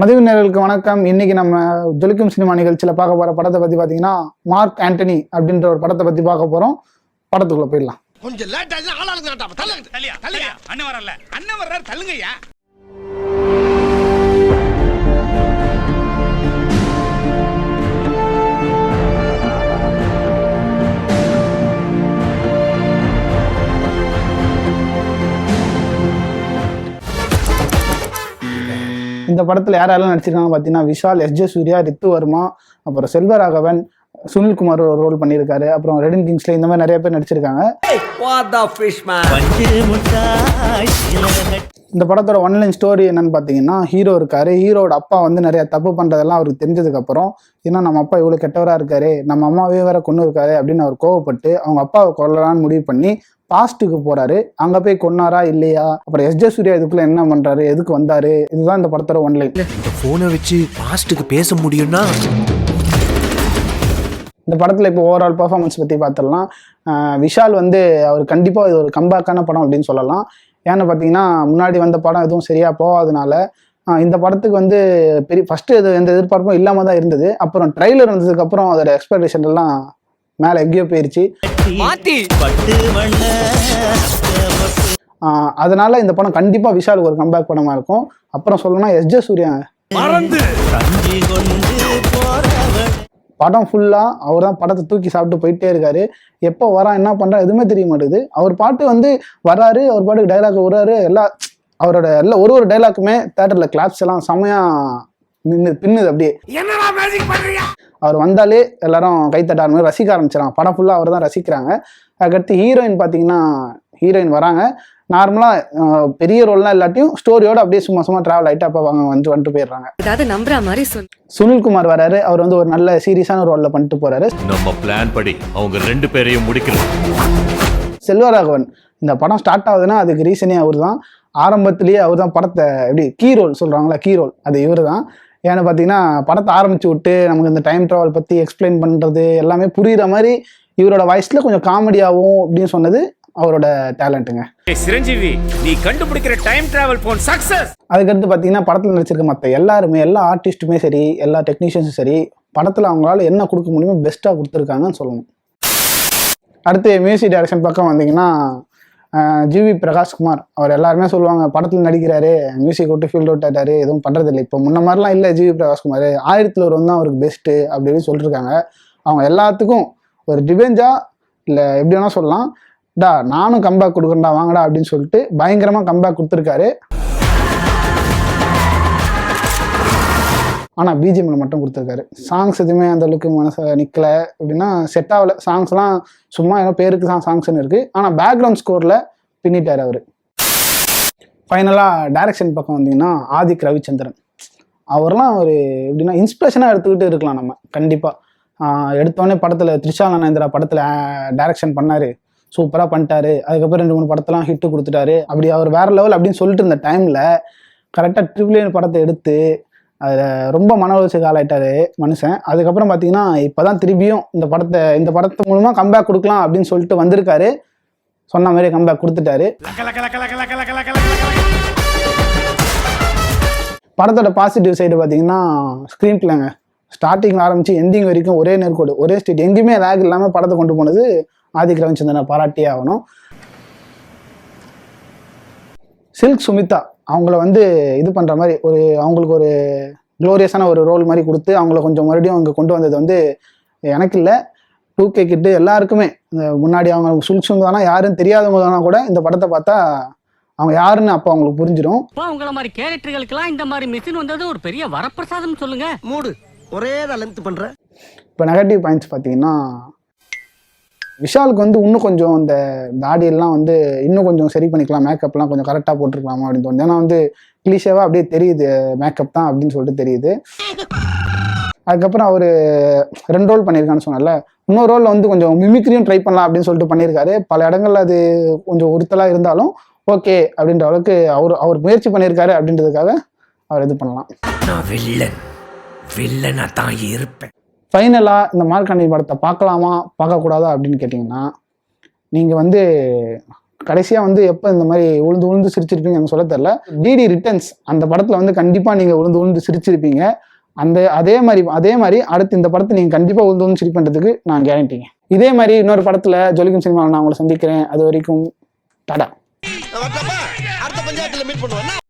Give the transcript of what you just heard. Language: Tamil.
மதிவினர்களுக்கு வணக்கம். இன்னைக்கு நம்ம ஜொலிக்கும் சினிமா நிகழ்ச்சியில பார்க்க போற படத்தை பத்தி பாத்தீங்கன்னா மார்க் ஆண்டனி அப்படின்ற ஒரு படத்தை பத்தி பார்க்க போறோம். படத்துக்குள்ள போயிடலாம். கொஞ்சம் லேட் ஆச்சு ஆளாளுங்க நாட்டாம தள்ளுங்க தள்ளியா தள்ளியா? அண்ணன் வரல அண்ணன் வர்றாரு தள்ளுங்கய்யா. படத்துல யார் யாரெல்லாம் நடிச்சிருக்காங்க பாத்தீங்கன்னா விஷால் எஸ் ஜே சூர்யா ரித்து வர்மா அப்புறம் செல்வராகவன் சுனில்குமார் ஒரு ரோல் பண்ணியிருக்காரு. அப்புறம் ரெடின் கிங்ஸ்ல இந்த மாதிரி நிறைய பேர் நடிச்சிருக்காங்க? இந்த படத்தோட ஒன்லைன் ஸ்டோரி என்னன்னு பார்த்தீங்கன்னா ஹீரோ இருக்காரு. ஹீரோட அப்பா வந்து நிறைய தப்பு பண்றதெல்லாம் அவருக்கு தெரிஞ்சதுக்கு அப்புறம் ஏன்னா நம்ம அப்பா இவ்வளோ கெட்டவரா இருக்காரு நம்ம அம்மாவே வேற கொண்டு இருக்காரு அப்படின்னு அவர் கோவப்பட்டு அவங்க அப்பாவை கொல்லலாம்னு முடிவு பண்ணி பாஸ்ட்டுக்கு போறாரு. அங்க போய் கொன்னாரா இல்லையா? அப்புறம் எஸ் ஜே சூர்யா இதுக்குள்ள என்ன பண்றாரு? எதுக்கு வந்தாரு? இதுதான் இந்த படத்தோட ஒன்லைன் இந்த போனை வச்சு பாஸ்ட்டுக்கு பேச முடியும்னா? இந்த படத்தில் இப்போ ஓவரால் பர்ஃபார்மன்ஸ் பற்றி பார்த்துடலாம் விஷால் வந்து அவர் கண்டிப்பாக இது ஒரு கம்பேக்கான படம் அப்படின்னு சொல்லலாம். ஏன்னு பார்த்தீங்கன்னா முன்னாடி வந்த படம் எதுவும் சரியாக போகாதனால இந்த படத்துக்கு வந்து பெரிய ஃபஸ்ட்டு இது எந்த எதிர்பார்ப்பும் இல்லாமல் தான் இருந்தது. அப்புறம் ட்ரைலர் வந்ததுக்கப்புறம் அதோட எக்ஸ்பெக்டேஷன் எல்லாம் மேலே எங்கேயோ போயிருச்சு. அதனால இந்த படம் கண்டிப்பாக விஷாலுக்கு ஒரு கம்பேக் படமாக இருக்கும். அப்புறம் சொல்லணும்னா எஸ் ஜே சூர்யா. படம் ஃபுல்லாக அவர் தான் படத்தை தூக்கி சாப்பிட்டு போயிட்டே இருக்காரு. எப்போ வரான் என்ன பண்ணுறா எதுவுமே தெரிய மாட்டேங்குது. அவர் பாட்டு வந்து வராரு அவர் பாட்டுக்கு டைலாக் விடுறாரு எல்லா அவரோட எல்லா ஒரு ஒரு டைலாக்குமே தேட்டரில் கிளாப்ஸ் எல்லாம் செமையாக நின்று பின்னுது அப்படியே. என்னடா மேஜிக் பண்றீங்க? அவர் வந்தாலே எல்லாரும் கைத்தட்ட ஆரம்பிச்சு ரசிக்க ஆரம்பிச்சிடறாங்க படம் ஃபுல்லாக அவர் தான் ரசிக்கிறாங்க. அதுக்கடுத்து ஹீரோயின் பார்த்தீங்கன்னா ஹீரோயின் வராங்க. நார்மலாக பெரிய ரோல்லாம் இல்லாட்டியும் ஸ்டோரியோட அப்படியே சும்மா சும்மா ட்ராவல் ஆகிட்டு அப்போ அவங்க வந்து வந்துட்டு போயிடுறாங்க. ஏதாவது நம்புற மாதிரி சுனில்குமார் வராரு. அவர் வந்து ஒரு நல்ல சீரியஸான ரோலில் பண்ணிட்டு போறாரு. நம்ம பிளான் படி அவங்க ரெண்டு பேரையும் முடிக்கணும். செல்வராகவன் இந்த படம் ஸ்டார்ட் ஆகுதுன்னா அதுக்கு ரீசனே அவர் தான் ஆரம்பத்திலேயே அவர் தான் படத்தை எப்படி கீ ரோல் சொல்கிறாங்களா கீ ரோல் அது இவர் தான் ஏன்னு பார்த்தீங்கன்னா படத்தை ஆரம்பிச்சு விட்டு நமக்கு இந்த டைம் ட்ராவல் பற்றி எக்ஸ்பிளைன் பண்ணுறது எல்லாமே புரியுற மாதிரி இவரோட வாய்ஸில் கொஞ்சம் காமெடியாகவும் அப்படின்னு சொன்னது அவரோட டேலண்ட்டுங்க சிரஞ்சீவி நீ கண்டுபிடிக்கிற டைம் டிராவல் போன் சக்சஸ் அதுக்கடுத்து பார்த்தீங்கன்னா படத்தில் நடிச்சிருக்க மற்ற எல்லாருமே எல்லா ஆர்டிஸ்ட்டுமே சரி எல்லா டெக்னீஷியன்ஸும் சரி படத்தில் அவங்களால என்ன கொடுக்க முடியுமோ பெஸ்ட்டாக கொடுத்துருக்காங்கன்னு சொல்லணும். அடுத்து மியூசிக் டைரக்ஷன் பக்கம் வந்தீங்கன்னா ஜிவி பிரகாஷ்குமார். அவர் எல்லாருமே சொல்லுவாங்க படத்தில் நடிக்கிறாரு மியூசிக் விட்டு ஃபீல்ட் அவுட் ஆயிட்டாரு எதுவும் பண்ணுறதில்ல இப்போ முன்ன மாதிரிலாம் இல்லை ஜிவி பிரகாஷ்குமார். ஆயிரத்தில் ஒரு தான் அவருக்கு பெஸ்ட்டு அப்படின்னு சொல்லியிருக்காங்க அவங்க எல்லாத்துக்கும் ஒரு டிபெஞ்சா இல்லை எப்படி வேணால் சொல்லலாம். டா நானும் கம்பேக் கொடுக்குறேன்டா வாங்கடா அப்படின்னு சொல்லிட்டு பயங்கரமாக கம்பேக் கொடுத்துருக்காரு. ஆனால் பிஜிஎம்ல மட்டும் கொடுத்துருக்காரு. சாங்ஸ் எதுவுமே அந்த அளவுக்கு மனசை நிற்கல அப்படின்னா செட் ஆகல. சாங்ஸ்லாம் சும்மா ஏதோ பேருக்கு தான் சாங்ஸ்னு இருக்குது ஆனால் பேக்ரவுண்ட் ஸ்கோரில் பின்னிட்டார் அவர். ஃபைனலாக டைரக்ஷன் பக்கம் வந்தீங்கன்னா ஆதிக் ரவிச்சந்திரன். அவர்லாம் ஒரு எப்படின்னா இன்ஸ்பிரேஷனாக எடுத்துக்கிட்டு இருக்கலாம் நம்ம. கண்டிப்பாக எடுத்தோடனே படத்தில் த்ரிஷா நரேந்திரா படத்தில் டைரக்ஷன் பண்ணார். சூப்பராக பண்ணிட்டாரு. அதுக்கப்புறம் ரெண்டு மூணு படத்தெல்லாம் ஹிட்டு கொடுத்துட்டாரு. அப்படி அவர் வேற லெவல் அப்படின்னு சொல்லிட்டு இருந்த டைமில் கரெக்டாக ட்ரிபிள் படத்தை எடுத்து அதில் ரொம்ப மன உளைச்சலுக்கு ஆளாயிட்டாரு மனுஷன். அதுக்கப்புறம் பார்த்தீங்கன்னா இப்போ தான் திரும்பியும் இந்த படத்தை இந்த படத்து மூலமாக கம்பேக் கொடுக்கலாம் அப்படின்னு சொல்லிட்டு வந்திருக்காரு. சொன்ன மாதிரி கம்பேக் கொடுத்துட்டாரு. படத்தோட பாசிட்டிவ் சைடு பார்த்தீங்கன்னா ஸ்க்ரீன் பிளேங்க ஸ்டார்டிங் ஆரம்பிச்சு எண்டிங் வரைக்கும் ஒரே நேர்கோடு ஒரே ஸ்டேட் எங்கேயுமே லேக் இல்லாமல் படத்தை கொண்டு போனது ஆதிக் ரவிச்சந்திரனை பாராட்டியே ஆகணும். சில்க் சுமிதா அவங்கள வந்து இது பண்ணுற மாதிரி ஒரு அவங்களுக்கு ஒரு க்ளோரியஸான ஒரு ரோல் மாதிரி கொடுத்து அவங்கள கொஞ்சம் மறுபடியும் அங்கே கொண்டு வந்தது வந்து எனக்கு இல்லை. டூ கே கிட்டு எல்லாருக்குமே இந்த முன்னாடி அவங்க சில்க் சுமிதானா யாருன்னு தெரியாதவங்க கூட இந்த படத்தை பார்த்தா அவங்க யாருன்னு அப்போ அவங்களுக்கு புரிஞ்சிடும் அப்பா உங்கள மாதிரி கேரக்டர்களுக்கெல்லாம் இந்த மாதிரி மிஷின் வந்தது ஒரு பெரிய வரப்பிரசாதம் சொல்லுங்க. மூடு ஒரே தான் லென்த் பண்ற. இப்போ நெகட்டிவ் பாயிண்ட்ஸ் பார்த்தீங்கன்னா விஷாலுக்கு வந்து இன்னும் கொஞ்சம் அந்த தாடியெல்லாம் வந்து இன்னும் கொஞ்சம் சரி பண்ணிக்கலாம் மேக்கப்லாம் கொஞ்சம் கரெக்டாக போட்டிருக்கலாமா அப்படின்னு தோணுது. ஏன்னா வந்து கிளீஷேவாக அப்படியே தெரியுது மேக்கப் தான் அப்படின்னு சொல்லிட்டு தெரியுது. அதுக்கப்புறம் அவர் ரெண்டு ரோல் பண்ணியிருக்கான்னு சொன்னல இன்னொரு ரோலில் வந்து கொஞ்சம் மிமிக்ரியும் ட்ரை பண்ணலாம் அப்படின்னு சொல்லிட்டு பண்ணியிருக்காரு. பல இடங்கள்ல அது கொஞ்சம் உறுத்தலாக இருந்தாலும் ஓகே அப்படின்ற அளவுக்கு அவர் அவர் முயற்சி பண்ணியிருக்காரு அப்படின்றதுக்காக அவர் இது பண்ணலாம். நான் வில்லன். வில்லனா தான் இருப்பேன். ஃபைனலாக இந்த மார்க்கண்டி படத்தை பார்க்கலாமா பார்க்கக்கூடாதா அப்படின்னு கேட்டிங்கன்னா நீங்கள் வந்து கடைசியாக வந்து எப்போ இந்த மாதிரி உளுந்து உளுந்து சிரிச்சிருப்பீங்க எனக்கு சொல்ல தெரில டிடி ரிட்டர்ன்ஸ் அந்த படத்தில் வந்து கண்டிப்பாக நீங்கள் உளுந்து உளுந்து சிரிச்சிருப்பீங்க. அந்த அதே மாதிரி அதே மாதிரி அடுத்து இந்த படத்தை நீங்கள் கண்டிப்பாக உளுந்து உளுந்து சிரிப்பன்றதுக்கு நான் கேரண்டிங்க இதே மாதிரி இன்னொரு படத்தில் ஜொலிக்கும் சினிமாவில் நான் உங்களை சந்திக்கிறேன். அது வரைக்கும் டாடா. அடுத்த பஞ்சாயத்தில் மீட் பண்ணுவேன்